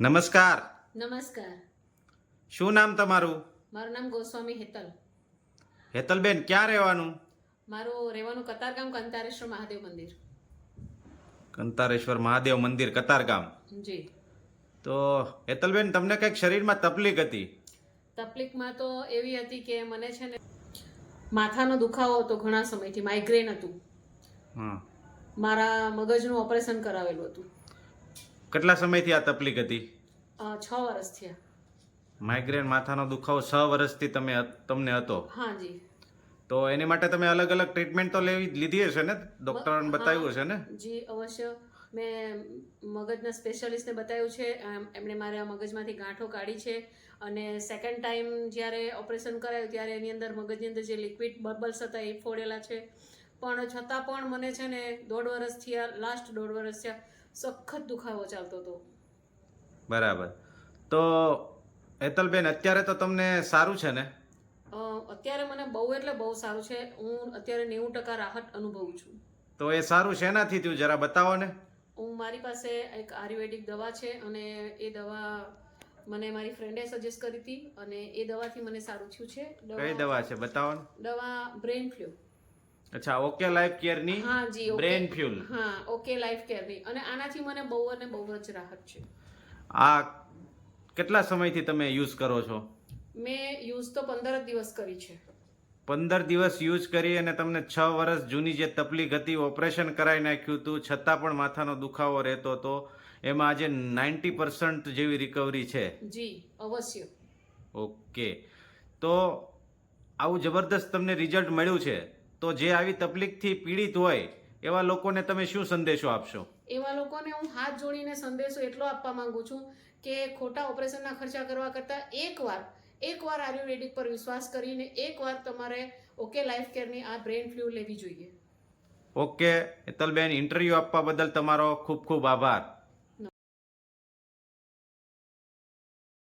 નમસ્કાર. નમસ્કાર. શું નામ તમારું? મારું નામ ગોસ્વામી હેતલ. હેતલબેન ક્યાં રહેવાનું? મારું રહેવાનું કતારગામ કંતારેશ્વર મહાદેવ મંદિર. કંતારેશ્વર મહાદેવ મંદિર કતારગામ. જી. તો હેતલબેન તમને કંઈક શરીરમાં તકલીફ હતી? તકલીફમાં તો એવી હતી કે મને છે ને માથાનો દુખાવો હતો ઘણા સમયથી માઇગ્રેન હતું. હા. મારા મગજનું ઓપરેશન કરાવેલું હતું. કેટલા સમયથી આ તકલીફ હતી? છ વર્ષ થયા. માઇગ્રેન માથાનો દુખાવો છ વર્ષથી તમે તમને હતો. હા જી તો એની માટે તમે અલગ અલગ ટ્રીટમેન્ટ તો લેવી લીધી હશે ને? ડોક્ટરોને બતાવ્યું હશે ને? જી અવશ્ય. મેં મગજના સ્પેશિયાલિસ્ટને બતાવ્યું છે. એમ- એમણે મારા મગજમાંથી ગાંઠો કાઢી છે. અને સેકન્ડ ટાઈમ જ્યારે ઓપરેશન કરાયું ત્યારે એની અંદર મગજની અંદર જે લિક્વિડ બબલ્સ હતા એ ફોડેલા છે. પણ છતાં પણ મને છે ને દોઢ વર્ષ થયા લાસ્ટ દોઢ વર્ષ થયા સખત દુખાવો ચાલતો હતો. બરાબર. તો હેતલબેન અત્યારે તો તમને સારું છે ને? અત્યારે મને બહુ એટલે બહુ સારું છે. હું અત્યારે નેવું ટકા રાહત અનુભવું છું. તો એ સારું શેનાથી થયું? જરા બતાવો ને. હું મારી પાસે એક આયુર્વેદિક દવા છે અને એ દવા મને મારી ફ્રેન્ડે સજેસ્ટ કરી હતી અને એ દવાથી મને સારું થયું છે. કઈ દવા છે? બતાવો દવા બ્રેન ફ્લુ. અચ્છા ઓકે લાઈફ કેરની હા જી ઓકે બ્રેન ફ્યુલ હા ઓકે લાઈફ કેરની અને આનાથી મને બહુ અને બહુ જ રાહત છે. આ કેટલા સમયથી તમે યુઝ કરો છો? મેં યુઝ તો પંદર દિવસ કરી છે. પંદર દિવસ યુઝ કરી અને તમને છ વર્ષ જૂની જે તકલીફ હતી ઓપરેશન કરાવી નાખ્યું હતું છતાં પણ માથાનો દુખાવો રહેતો હતો. એમાં આજે નાઇન્ટી પર્સન્ટ જેવી રિકવરી છે. જી અવશ્ય. ઓકે તો આવું જબરદસ્ત તમને રિઝલ્ટ મળ્યું છે? તો જે આવી તકલીફથી પીડિત હોય એવા લોકોને તમે શું સંદેશો આપશો? એવા લોકોને હું હાથ જોડીને સંદેશો એટલો આપવા માંગુ છું કે ખોટા ઓપરેશનના ખર્ચા કરવા કરતાં એકવાર એકવાર આયુર્વેદિક પર વિશ્વાસ કરીને એકવાર તમારે ઓકે લાઈફ કેરની આ બ્રેન ફ્લ્યુ લેવી જોઈએ. ઓકે હેતલબેન ઇન્ટરવ્યૂ આપવા બદલ તમારો ખૂબ ખૂબ આભાર.